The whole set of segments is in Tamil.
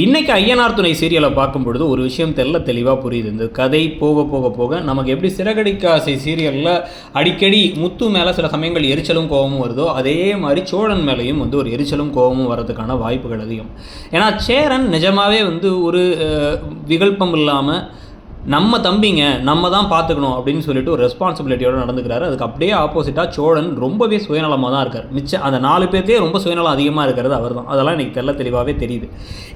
இன்றைக்கி ஐயனார் துணை சீரியலை பார்க்கும் பொழுது ஒரு விஷயம் தெல்ல தெளிவாக புரியுது. இந்த கதை போக போக போக நமக்கு எப்படி சிறகடிக்க ஆசை சீரியலில் அடிக்கடி முத்து மேலே சில சமயங்கள் எரிச்சலும் கோபமும் வருதோ அதே மாதிரி சோழன் மேலேயும் வந்து ஒரு எரிச்சலும் கோபமும் வர்றதுக்கான வாய்ப்புகள் அதிகம். ஏன்னா சேரன் நிஜமாகவே வந்து ஒரு விகல்பம் இல்லாமல் நம்ம தம்பிங்க நம்ம தான் பார்த்துக்கணும் அப்படின்னு சொல்லிட்டு ஒரு ரெஸ்பான்சிபிலிட்டியோட நடந்துக்கிறாரு. அதுக்கு அப்படியே ஆப்போசிட்டாக சோழன் ரொம்பவே சுயநலமாக தான் இருக்கார். மிச்சம் அந்த நாலு பேர்த்தே ரொம்ப சுயநலம் அதிகமாக இருக்கிறது அவர் தான். அதெல்லாம் எனக்கு தெல்ல தெளிவாகவே தெரியுது.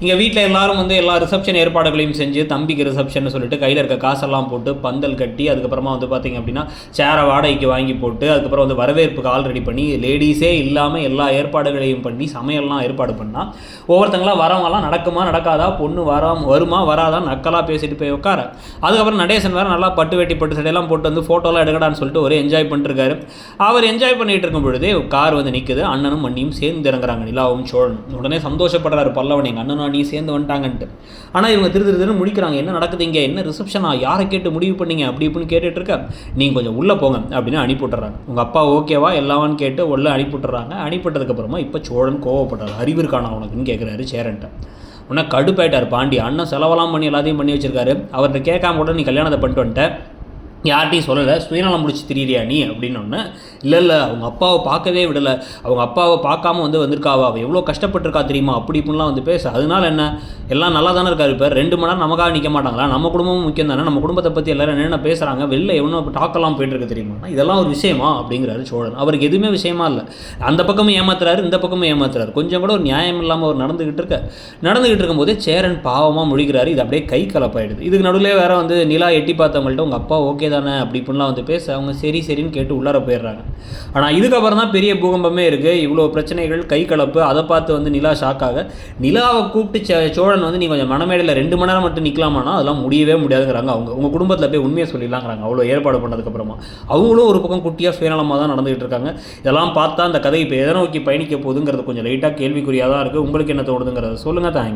இங்கே வீட்டில் எல்லாரும் வந்து எல்லா ரிசப்ஷன் ஏற்பாடுகளையும் செஞ்சு தம்பிக்கு ரிசப்ஷன் சொல்லிட்டு கையில் இருக்க காசெல்லாம் போட்டு பந்தல் கட்டி அதுக்கப்புறமா வந்து பார்த்தீங்க அப்படின்னா சேரை வாடகைக்கு வாங்கி போட்டு அதுக்கப்புறம் வந்து வரவேற்புக்கு ஆல் ரெடி பண்ணி லேடிஸே இல்லாமல் எல்லா ஏற்பாடுகளையும் பண்ணி சமையல்லாம் ஏற்பாடு பண்ணால் ஒவ்வொருத்தங்களாம் வரவங்களாம் நடக்குமா நடக்காதா பொண்ணு வரா வருமா வராதா நக்கலாக பேசிட்டு போய் உட்கார. அதுக்கப்புறம் நடேசன் வேறு நல்லா பட்டு வெட்டி பட்டு சடையெல்லாம் போட்டு வந்து ஃபோட்டோலாம் எடுக்கடான்னு சொல்லிட்டு ஒரே என்ஜாய் பண்ணிட்டுருக்காரு. அவர் என்ஜாய் பண்ணிகிட்டு இருக்கும் பொழுதே கார் வந்து நிற்குது அண்ணனும் மண்ணியும் சேர்ந்து இறங்குறாங்க. நிலாவும் சோழன் உடனே சந்தோஷப்படுறாரு பல்லவன். எங்கள் அண்ணனும் அண்ணியும் சேர்ந்து வந்துட்டாங்கன்ட்டு. ஆனால் இவங்க திரு திரு திருன்னு முடிக்கிறாங்க என்ன நடக்குது இங்கே? என்ன ரிசப்ஷனா யாரை கேட்டு முடிவு பண்ணீங்க? அப்படி இப்படின்னு கேட்டுட்டு இருக்க நீங்கள் கொஞ்சம் உள்ளே போங்க அப்படின்னு அனுப்பிவிட்டுறாங்க உங்கள் அப்பா ஓகேவா எல்லாவான்னு கேட்டு உள்ளே அனுப்பிவிட்டுறாங்க அனுப்பிவிட்டதுக்கப்புறமா இப்போ சோழன் கோவப்படுறாரு. அறிவு இருக்கானா உனக்குன்னு கேட்குறாரு சேரன்ட்ட. உடனே கடுப்பாயிட்டார் பாண்டி. அண்ணன் செலவெல்லாம் பண்ணி எல்லாத்தையும் பண்ணி வச்சிருக்காரு. அவர்கிட்ட கேட்காம கூட நீ கல்யாணத்தை பண்ணிட்டு வந்துட்ட. யார்கிட்டையும் சொல்லலை. சுயநலம் முடிச்சு திரியிறியா நீ? அப்படின்னு ஒன்று இல்லை இல்லை அவங்க அப்பாவை பார்க்கவே விடலை. அவங்க அப்பாவை பார்க்காம வந்து வந்திருக்காவா? அவள் எவ்வளோ கஷ்டப்பட்டிருக்கா தெரியுமா? அப்படி இப்படிலாம் வந்து பேச. அதனால என்ன? எல்லாம் நல்லா தானே இருக்காரு இப்போ ரெண்டு மணி நேரம் நமக்காக நிற்க மாட்டாங்களா? நம்ம குடும்பமும் முக்கியம் தானே? நம்ம குடும்பத்தை பற்றி எல்லாரும் என்னென்ன பேசுகிறாங்க வெளில எவ்வளோ டாக்கெல்லாம் போயிட்டுருக்கு தெரியுமா? இதெல்லாம் ஒரு விஷயமா? அப்படிங்கிறாரு சோழன். அவருக்கு எதுவுமே விஷயமா இல்லை. அந்த பக்கமும் ஏமாத்துறாரு இந்த பக்கமும் ஏமாத்துறாரு. கொஞ்சம் கூட ஒரு நியாயம் இல்லாமல் அவர் நடந்துகிட்டு இருக்க நடந்துகிட்டு இருக்கும்போதே சேரன் பாவமாக முழிக்கிறாரு. இது அப்படியே கை கலப்பாயிடுது. இதுக்கு நடுவில் வேறு வந்து நிலா எட்டி பார்த்தவங்கள்ட்ட உங்கள் அப்பா ஓகே தானே? அப்படி இப்படிலாம் வந்து பேச அவங்க சரி சரின்னு கேட்டு உள்ளார போயிடுறாங்க. ஆனால் இதுக்கப்புறம் தான் பெரிய பூகம்பமே இருக்குது இவ்வளோ பிரச்சனைகள் கை கலப்பு அதை பார்த்து வந்து நிலா ஷாக்காக நிலாவை கூப்பிட்டு சே- சோழன் வந்து நீ கொஞ்சம் மனமேடையில் ரெண்டு மணி நேரம் மட்டும் நிற்கலாமானா அதெல்லாம் முடியவே முடியாதுங்கிறாங்க அவங்க. உங்கள் குடும்பத்தில் போய் உண்மையை சொல்லிடலாங்கிறாங்க. அவ்வளோ ஏற்பாடு பண்ணதுக்கப்புறமா. அவங்களும் ஒரு பக்கம் குட்டியாக சுயநலமாக தான் நடந்துகிட்டு இருக்காங்க. இதெல்லாம் பார்த்தா அந்த கதை இப்போ எதை நோக்கி பயணிக்க போகுதுங்கிறது கொஞ்சம் லைட்டாக கேள்விக்குறியாக தான் இருக்குது உங்களுக்கு என்ன தோணுதுங்கிறத சொல்லுங்கள் தேங்க்யூ